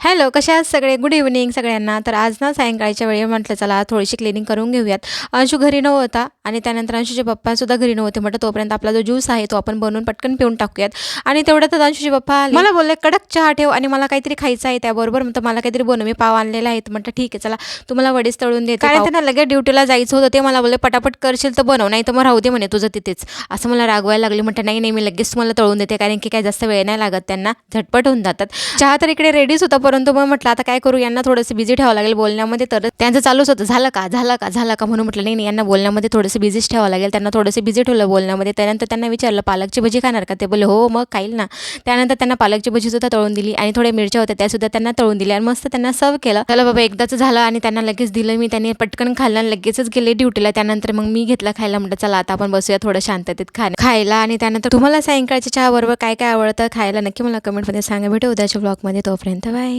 Hello कशा आहात सगळे? गुड इव्हनिंग सगळ्यांना. तर आज ना सायंकाळच्या वेळी म्हटलं चला थोडीशी क्लिनिंग करून घेऊयात. अंशू घरी नव्हता आणि त्यानंतर अंशूचे पप्पासुद्धा घरी नव्हते म्हटलं तोपर्यंत आपला जो ज्यूस आहे तो आपण बनवून पटकन पिऊन टाकूयात. आणि तेवढ्यातच अंशूचे पप्पा आले. मला बोलले कडक चहा ठेव आणि मला काहीतरी खायचं आहे त्याबरोबर. म्हणतं मला काहीतरी बनव मी पाव आणलेला आहे. तर म्हटलं ठीक आहे चला. तुम्हाला वडीच तळून देते कारण त्यांना लगेच ड्युटीला जायचं होतं ते मला बोलले पटापट करशील तर बनव नाही तर मग राहू दे म्हणे तुझं तिथेच. असं मला रागवायला लागली. म्हटलं नाही नाही मी लगेच तुम्हाला तळून देते कारण की काय जास्त वेळ नाही लागत त्यांना. झटपट होऊन जातात. चहा तर इकडे रेडीच होता परंतु मग म्हटलं आता काय करू? यांना थोडंसं बिझी ठेवावं लागेल बोलण्यामध्ये. तर त्यांचं चालूच होतं. झालं का? झालं का? झालं का? म्हणून म्हटलं नाही नाही यांना बोलण्यामध्ये थोडंसं बिझीच ठेवावं लागेल. त्यांना थोडंसं बिझी ठेवलं बोलण्यामध्ये. त्यानंतर त्यांना विचारलं पालकची भजी खाणार का? ते बोलले हो मग खाईल ना. त्यानंतर त्यांना पालकची भजीसुद्धा तळून दिली आणि थोड्या मिरच्या होत्या त्यासुद्धा त्यांना तळून दिल्या आणि मस्त त्यांना सर्व केलं. चला बाबा एकदाच झालं आणि त्यांना लगेच दिलं. मी त्यांनी पटकन खाल्लं आणि लगेचच गेले ड्युटीला. त्यानंतर मग मी घेतला खायला. म्हटलं चला आता आपण बसूया थोडं शांततेत खा खायला आणि त्यानंतर तुम्हाला सायंकाळच्या चहाबरोबर काय काय आवडतं खायला नक्की मला कमेंटमध्ये सांगा. भेटू उद्याच्या ब्लॉगमध्ये तोपर्यंत बाय.